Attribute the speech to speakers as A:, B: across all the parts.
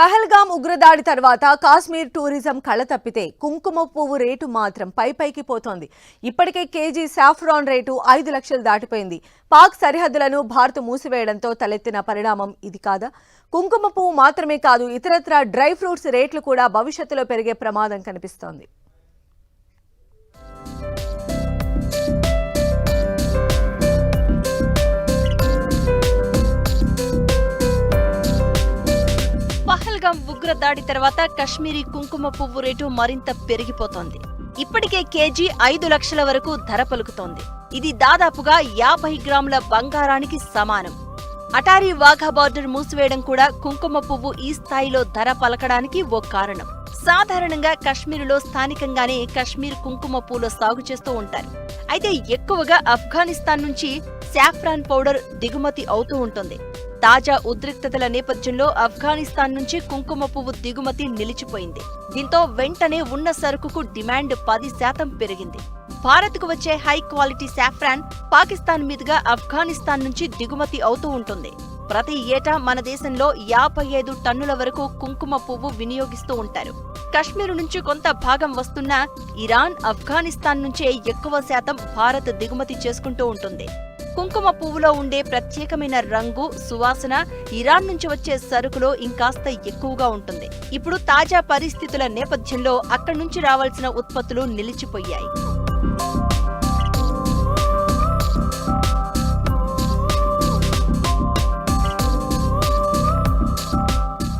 A: పహల్గాం ఉగ్రదాడి తర్వాత కాశ్మీర్ టూరిజం కళ తప్పితే కుంకుమ పువ్వు రేటు మాత్రం పై పైకి పోతోంది. ఇప్పటికే కేజీ సాఫ్రాన్ రేటు ఐదు లక్షలు దాటిపోయింది. పాక్ సరిహద్దులను భారత్ మూసివేయడంతో తలెత్తిన పరిణామం ఇది కాదా? కుంకుమ పువ్వు మాత్రమే కాదు ఇతరత్ర డ్రై ఫ్రూట్స్ రేట్లు కూడా భవిష్యత్తులో పెరిగే ప్రమాదం కనిపిస్తోంది.
B: పహల్గాం ఉగ్ర దాడి తర్వాత కశ్మీరీ కుంకుమ పువ్వు రేటు మరింత పెరిగిపోతోంది. ఇప్పటికే కేజీ ఐదు లక్షల వరకు ధర పలుకుతోంది. ఇది దాదాపుగా యాభై గ్రాముల బంగారానికి సమానం. అటారీ వాఘా బార్డర్ మూసివేయడం కూడా కుంకుమ పువ్వు ఈ స్థాయిలో ధర పలకడానికి ఓ కారణం. సాధారణంగా కశ్మీరులో స్థానికంగానే కశ్మీర్ కుంకుమ పూల సాగు చేస్తూ ఉంటారు. అయితే ఎక్కువగా ఆఫ్ఘనిస్తాన్ నుంచి సాఫ్రాన్ పౌడర్ దిగుమతి అవుతూ ఉంటుంది. తాజా ఉద్రిక్తతల నేపథ్యంలో ఆఫ్ఘనిస్తాన్ నుంచి కుంకుమ పువ్వు దిగుమతి నిలిచిపోయింది. దీంతో వెంటనే ఉన్న సరుకుకు డిమాండ్ పది శాతం పెరిగింది. భారత్కు వచ్చే హై క్వాలిటీ సాఫ్రాన్ పాకిస్తాన్ మీదుగా ఆఫ్ఘనిస్తాన్ నుంచి దిగుమతి అవుతూ ఉంటుంది. ప్రతి ఏటా మన దేశంలో యాభై ఐదు టన్నుల వరకు కుంకుమ పువ్వు వినియోగిస్తూ ఉంటారు. కశ్మీర్ నుంచి కొంత భాగం వస్తున్న ఇరాన్ ఆఫ్ఘనిస్తాన్ నుంచే ఎక్కువ శాతం భారత్ దిగుమతి చేసుకుంటూ ఉంటుంది. కుంకుమ పువ్వులో ఉండే ప్రత్యేకమైన రంగు సువాసన ఇరాన్ నుంచి వచ్చే సరుకులో ఇంకాస్త ఎక్కువగా ఉంటుంది. ఇప్పుడు తాజా పరిస్థితుల నేపథ్యంలో అక్కడి నుంచి రావాల్సిన ఉత్పత్తులు నిలిచిపోయాయి.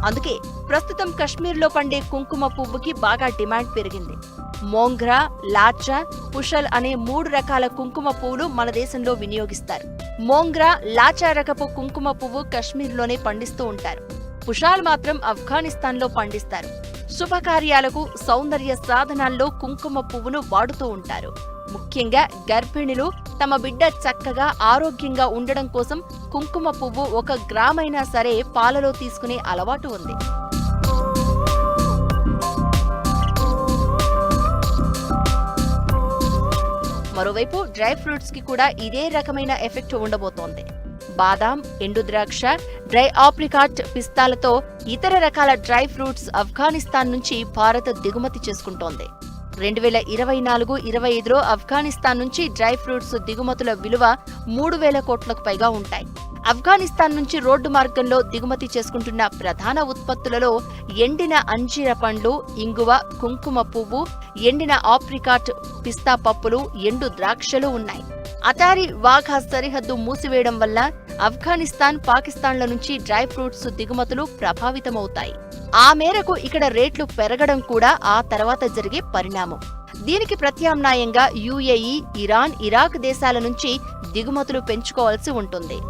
B: అందుకే ప్రస్తుతం కశ్మీర్లో పండే కుంకుమ పువ్వుకి బాగా డిమాండ్ పెరిగింది. మోంగ్రా లాచా పుషల్ అనే మూడు రకాల కుంకుమ పువ్వులు మన దేశంలో వినియోగిస్తారు. మోంగ్రా లాచా రకపు కుంకుమ పువ్వు కశ్మీర్లోనే పండిస్తూ ఉంటారు. పుషాల్ మాత్రం ఆఫ్ఘనిస్తాన్లో పండిస్తారు. శుభకార్యాలకు సౌందర్య సాధనాల్లో కుంకుమ పువ్వును వాడుతూ ఉంటారు. ముఖ్యంగా గర్భిణులు తమ బిడ్డ చక్కగా ఆరోగ్యంగా ఉండడం కోసం కుంకుమ పువ్వు ఒక గ్రామైనా సరే పాలలో తీసుకునే అలవాటు ఉంది. మరోవైపు డ్రై ఫ్రూట్స్కి కూడా ఇదే రకమైన ఎఫెక్ట్ ఉండబోతోంది. బాదాం ఎండు ద్రాక్ష డ్రై ఆప్రికాట్ పిస్తాలతో ఇతర రకాల డ్రై ఫ్రూట్స్ ఆఫ్ఘనిస్తాన్ నుంచి భారత్ దిగుమతి చేసుకుంటోంది. రెండు వేల ఇరవై నాలుగు ఇరవై ఐదులో ఆఫ్ఘనిస్తాన్ నుంచి డ్రై ఫ్రూట్స్ దిగుమతుల విలువ మూడు వేల కోట్లకు పైగా ఉంటాయి. ఆఫ్ఘనిస్తాన్ నుంచి రోడ్డు మార్గంలో దిగుమతి చేసుకుంటున్న ప్రధాన ఉత్పత్తులలో ఎండిన అంజీర పండ్లు ఇంగువ కుంకుమ పువ్వు ఎండిన ఆప్రికాట్ పిస్తా పప్పులు ఎండు ద్రాక్షలు ఉన్నాయి. అటారీ వాఘా సరిహద్దు మూసివేయడం వల్ల ఆఫ్ఘనిస్తాన్ పాకిస్తాన్ల నుంచి డ్రై ఫ్రూట్స్ దిగుమతులు ప్రభావితమవుతాయి. ఆ మేరకు ఇక్కడ రేట్లు పెరగడం కూడా ఆ తర్వాత జరిగే పరిణామం. దీనికి ప్రత్యామ్నాయంగా యుఏఈ ఇరాన్ ఇరాక్ దేశాల నుంచి దిగుమతులు పెంచుకోవాల్సి ఉంటుంది.